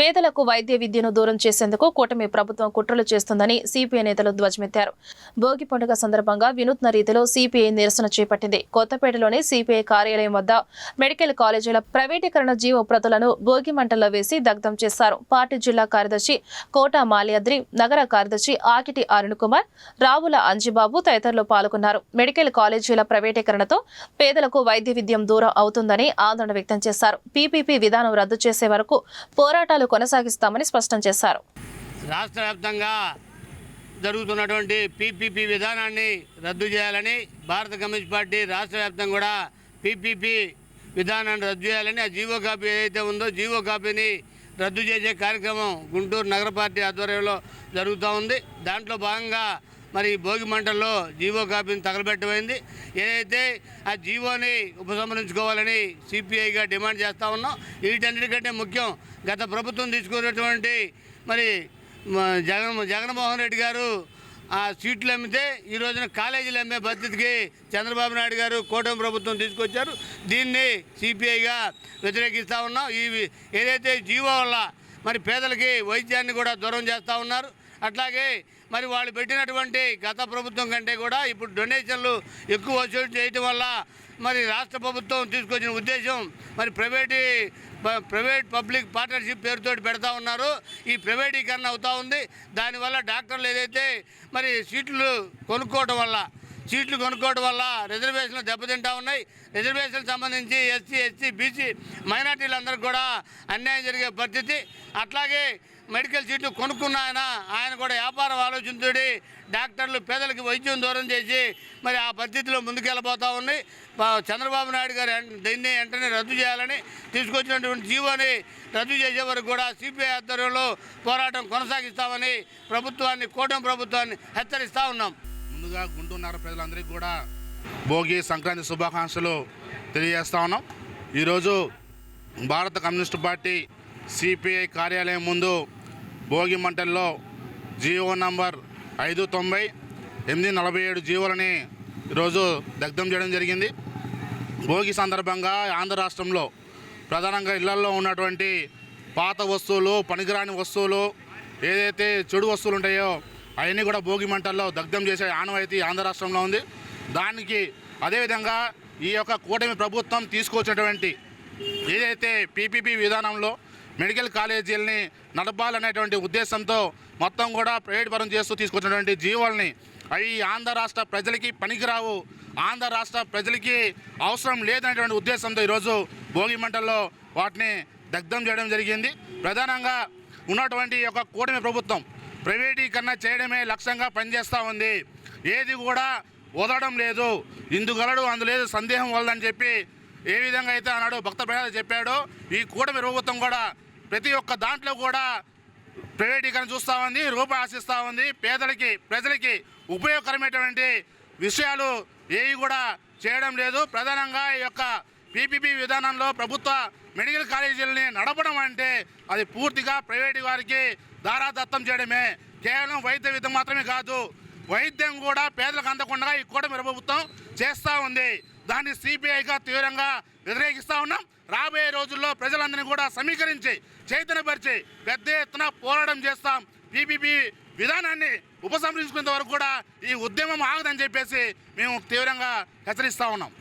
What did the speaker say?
పేదలకు వైద్య విద్యను దూరం చేసేందుకు కూటమి ప్రభుత్వం కుట్రలు చేస్తుందని సిపిఐ నేతలు ధ్వజమెత్తారు. భోగి పండుగ సందర్భంగా వినూత్న రీతిలో సిపిఐ నిరసన చేపట్టింది. కొత్తపేటలోని సిపిఐ కార్యాలయం వద్ద మెడికల్ కాలేజీల ప్రైవేటీకరణ జీవో ప్రతులను భోగి మంటల్లో వేసి దగ్ధం చేశారు. పార్టీ జిల్లా కార్యదర్శి కోట మాల్యాద్రి నగర కార్యదర్శి ఆకిటి అరుణ్ కుమార్ రావుల అంజిబాబు తదితరులు పాల్గొన్నారు. మెడికల్ కాలేజీల ప్రైవేటీకరణతో పేదలకు వైద్య విద్యం దూరం అవుతుందని ఆందోళన వ్యక్తం చేశారు. పీపీపీ విధానం రద్దు చేసే వరకు పోరాటాలు కొనసాగిస్తామని స్పష్టం చేశారు. రాష్ట్ర వ్యాప్తంగా జరుగుతున్నటువంటి పీపీపీ విధానాన్ని రద్దు చేయాలని భారత కమ్యూనిస్ట్ పార్టీ రాష్ట్ర వ్యాప్తంగా కూడా పీపీపీ విధానాన్ని రద్దు చేయాలని ఆ జీవో కాపీ ఏదైతే ఉందో జీవో కాపీని రద్దు చేసే కార్యక్రమం గుంటూరు నగర పార్టీ ఆధ్వర్యంలో జరుగుతూ ఉంది. దాంట్లో భాగంగా మరి భోగి మంటల్లో జీవో కాపీని తగలబెట్టబోయింది. ఏదైతే ఆ జీవోని ఉపసంహరించుకోవాలని సిపిఐగా డిమాండ్ చేస్తూ ఉన్నాం. వీటన్నిటికంటే ముఖ్యం గత ప్రభుత్వం తీసుకున్నటువంటి మరి జగన్ జగన్మోహన్ రెడ్డి గారు ఆ సీట్లు అమ్మితే ఈ రోజున కాలేజీలు అమ్మే పద్ధతికి చంద్రబాబు నాయుడు గారు కూటమి ప్రభుత్వం తీసుకొచ్చారు. దీన్ని సిపిఐగా వ్యతిరేకిస్తూ ఉన్నాం. ఈ ఏదైతే జీవో వల్ల మరి పేదలకి వైద్యాన్ని కూడా దూరం చేస్తూ ఉన్నారు. అట్లాగే మరి వాళ్ళు పెట్టినటువంటి గత ప్రభుత్వం కంటే కూడా ఇప్పుడు డొనేషన్లు ఎక్కువ వసూలు చేయటం వల్ల మరి రాష్ట్ర ప్రభుత్వం తీసుకొచ్చిన ఉద్దేశం మరి ప్రైవేటీ ప్రైవేట్ పబ్లిక్ పార్ట్నర్షిప్ పేరుతో పెడతా ఉన్నారు. ఈ ప్రైవేటీకరణ అవుతా ఉంది. దానివల్ల డాక్టర్లు ఏదైతే మరి సీట్లు కొనుక్కోవటం వల్ల సీట్లు కొనుక్కోవడం వల్ల రిజర్వేషన్లు దెబ్బతింటా ఉన్నాయి. రిజర్వేషన్ సంబంధించి ఎస్సీ ఎస్టీ బీసీ మైనార్టీలందరికీ కూడా అన్యాయం జరిగే పరిస్థితి. అట్లాగే మెడికల్ సీట్లు కొనుక్కున్న ఆయన ఆయన కూడా వ్యాపారం ఆలోచించుడి డాక్టర్లు పేదలకు వైద్యం దూరం చేసి మరి ఆ పద్ధతిలో ముందుకెళ్ళబోతూ ఉంది. చంద్రబాబు నాయుడు గారు దీన్ని వెంటనే రద్దు చేయాలని తీసుకొచ్చినటువంటి జీవోని రద్దు చేసే వరకు కూడా సిపిఐ ఆధ్వర్యంలో పోరాటం కొనసాగిస్తామని ప్రభుత్వాన్ని కూటమి ప్రభుత్వాన్ని హెచ్చరిస్తా ఉన్నాం. ముందుగా గుంటూరు ప్రజలందరికీ కూడా భోగి సంక్రాంతి శుభాకాంక్షలు తెలియజేస్తా ఉన్నాం. ఈరోజు భారత కమ్యూనిస్ట్ పార్టీ సిపిఐ కార్యాలయం ముందు భోగి మంటల్లో జీవో నంబర్ ఐదు తొంభై ఎనిమిది నలభై ఏడు జీవోలని ఈరోజు దగ్ధం చేయడం జరిగింది. భోగి సందర్భంగా ఆంధ్ర రాష్ట్రంలో ప్రధానంగా ఇళ్ళల్లో ఉన్నటువంటి పాత వస్తువులు పనికిరాని వస్తువులు ఏదైతే చెడు వస్తువులు ఉంటాయో అవన్నీ కూడా భోగి మంటల్లో దగ్ధం చేసే ఆనవాయితీ ఆంధ్ర రాష్ట్రంలో ఉంది. దానికి అదేవిధంగా ఈ యొక్క కూటమి ప్రభుత్వం తీసుకొచ్చినటువంటి ఏదైతే పీపీపీ విధానంలో మెడికల్ కాలేజీలని నడపాలనేటువంటి ఉద్దేశంతో మొత్తం కూడా ప్రైవేట్ పరం చేస్తూ తీసుకొచ్చినటువంటి జీవోల్ని. అవి ఆంధ్ర రాష్ట్ర ప్రజలకి పనికిరావు. ఆంధ్ర రాష్ట్ర ప్రజలకి అవసరం లేదనేటువంటి ఉద్దేశంతో ఈరోజు భోగి మంటల్లో వాటిని దగ్ధం చేయడం జరిగింది. ప్రధానంగా ఉన్నటువంటి ఒక యొక్క కూటమి ప్రభుత్వం ప్రైవేటీకరణ చేయడమే లక్ష్యంగా పనిచేస్తూ ఉంది. ఏది కూడా వదలడం లేదు. ఇందుగలడు అందులేదు సందేహం వలదని చెప్పి ఏ విధంగా అయితే అన్నాడు భక్త ప్రజలు చెప్పాడో. ఈ కూటమి ప్రభుత్వం కూడా ప్రతి ఒక్క దాంట్లో కూడా ప్రైవేటీకరణ చూస్తూ ఉంది రూపాయి ఆశిస్తూ ఉంది పేదలకి ప్రజలకి ఉపయోగకరమైనటువంటి విషయాలు ఏవి కూడా చేయడం లేదు. ప్రధానంగా ఈ యొక్క పీపీపీ విధానంలో ప్రభుత్వ మెడికల్ కాలేజీలని నడపడం అంటే అది పూర్తిగా ప్రైవేటు వారికి దారాదత్తం చేయడమే. కేవలం వైద్య విధం మాత్రమే కాదు వైద్యం కూడా పేదలకు అందకుండా ఈ కూటమి ప్రభుత్వం చేస్తూ ఉంది. దాన్ని సిబిఐగా తీవ్రంగా వ్యతిరేకిస్తూ ఉన్నాం. రాబోయే రోజుల్లో ప్రజలందరినీ కూడా సమీకరించి చైతన్యపరిచి పెద్ద ఎత్తున పోరాటం చేస్తాం. పీపీపీ విధానాన్ని ఉపసంహరించుకునేంత వరకు కూడా ఈ ఉద్యమం ఆగదని చెప్పేసి మేము తీవ్రంగా హెచ్చరిస్తూ ఉన్నాం.